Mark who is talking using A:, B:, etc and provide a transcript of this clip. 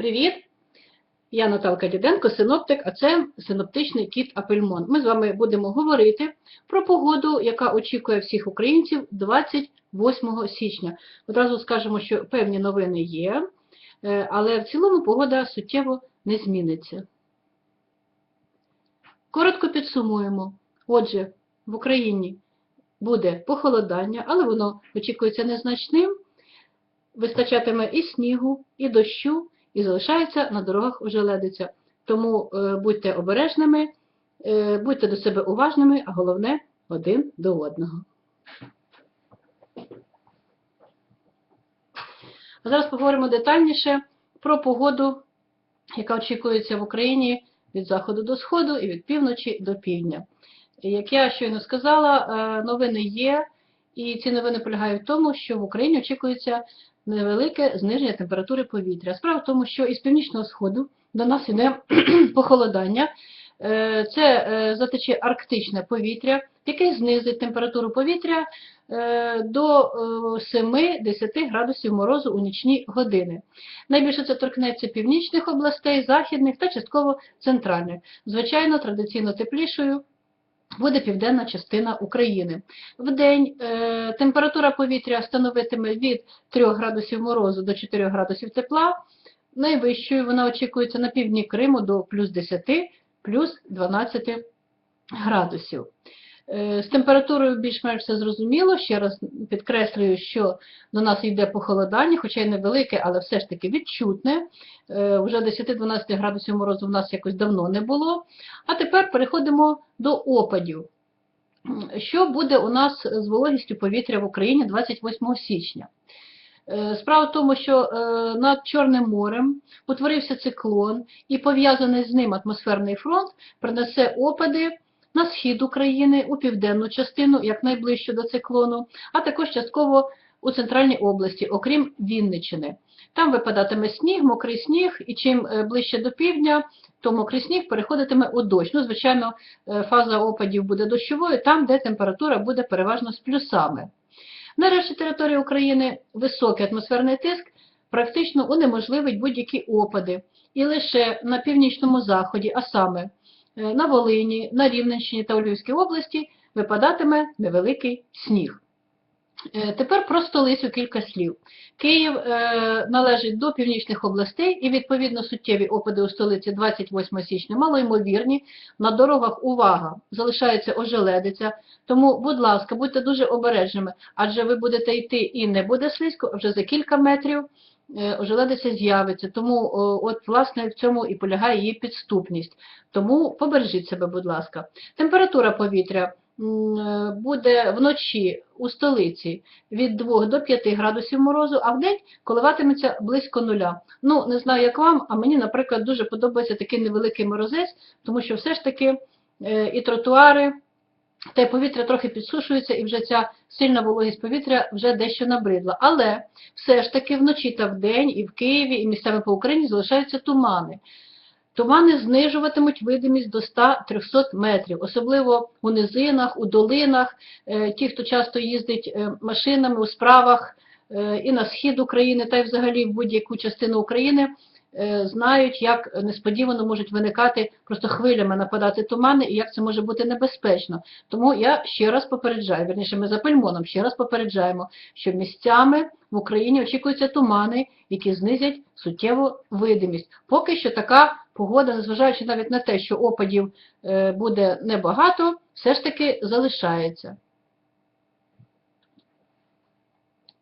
A: Привіт! Я Наталка Діденко, синоптик, а це синоптичний кіт Апельмон. Ми з вами будемо говорити про погоду, яка очікує всіх українців 28 січня. Одразу скажемо, що певні новини є, е, але в цілому погода суттєво не зміниться. Коротко підсумуємо. Отже, в Україні буде похолодання, але воно очікується незначним. Вистачатиме і снігу, і дощу, і залишається на дорогах ожеледиця. Тому е, будьте обережними, е, будьте до себе уважними, а головне один до одного. А зараз поговоримо детальніше про погоду, яка очікується в Україні від заходу до сходу і від півночі до півдня. Як я щойно сказала, е, новини є, і ці новини полягають в тому, що в Україні очікується невелике зниження температури повітря. Справа в тому, що із північного сходу до нас йде похолодання. Е, Це е, затече арктичне повітря, яке знизить температуру повітря е, до 7-10 градусів морозу у нічні години. Найбільше це торкнеться північних областей, західних та частково центральних. Звичайно, традиційно теплішою буде південна частина України. Вдень е, температура повітря становитиме від 3 градусів морозу до 4 градусів тепла. Найвищою вона очікується на півдні Криму до плюс 10, плюс 12 градусів. З температурою більш-менш все зрозуміло. Ще раз підкреслюю, що до нас йде похолодання, хоча й невелике, але все ж таки відчутне. Е, Вже 10-12 градусів морозу в нас якось давно не було. А тепер переходимо до опадів. Що буде у нас з вологістю повітря в Україні 28 січня? Е, Справа в тому, що е, над Чорним морем утворився циклон і пов'язаний з ним атмосферний фронт принесе опади на схід України, у південну частину, як найближче до циклону, а також частково у центральній області, окрім Вінниччини. Там випадатиме сніг, мокрий сніг, і чим е, ближче до півдня, то мокрий сніг переходитиме у дощ. Ну, звичайно, е, фаза опадів буде дощовою, там, де температура буде переважно з плюсами. На решті території України високий атмосферний тиск практично унеможливить будь-які опади. І лише на північному заході, а саме на Волині, на Рівненщині та у Львівській області випадатиме невеликий сніг. Е, Тепер про столицю кілька слів. Київ е, належить до північних областей і, відповідно, суттєві опади у столиці 28 січня малоймовірні. На дорогах увага, залишається ожеледиця. Тому, будь ласка, будьте дуже обережними, адже ви будете йти і не буде слизько, вже за кілька метрів е, ожеледиця з'явиться. Тому, от, власне, в цьому і полягає її підступність. Тому побережіть себе, будь ласка. Температура повітря е, буде вночі у столиці від 2 до 5 градусів морозу, а вдень коливатиметься близько нуля. Ну, не знаю, як вам, а мені, наприклад, дуже подобається такий невеликий морозець, тому що все ж таки е, і тротуари, та й повітря трохи підсушується, і вже ця сильна вологість повітря вже дещо набридла. Але все ж таки вночі та вдень і в Києві, і місцями по Україні залишаються тумани. Тумани знижуватимуть видимість до 100-300 метрів, особливо у низинах, у долинах. Е, Ті, хто часто їздить е, машинами у справах е, і на схід України, та й взагалі в будь-яку частину України, знають, як несподівано можуть виникати просто хвилями нападати тумани і як це може бути небезпечно. Тому я ще раз попереджаю, верніше ми за пельмоном ще раз попереджаємо, що місцями в Україні очікуються тумани, які знизять суттєву видимість. Поки що така погода, незважаючи навіть на те, що опадів е, буде небагато, все ж таки залишається.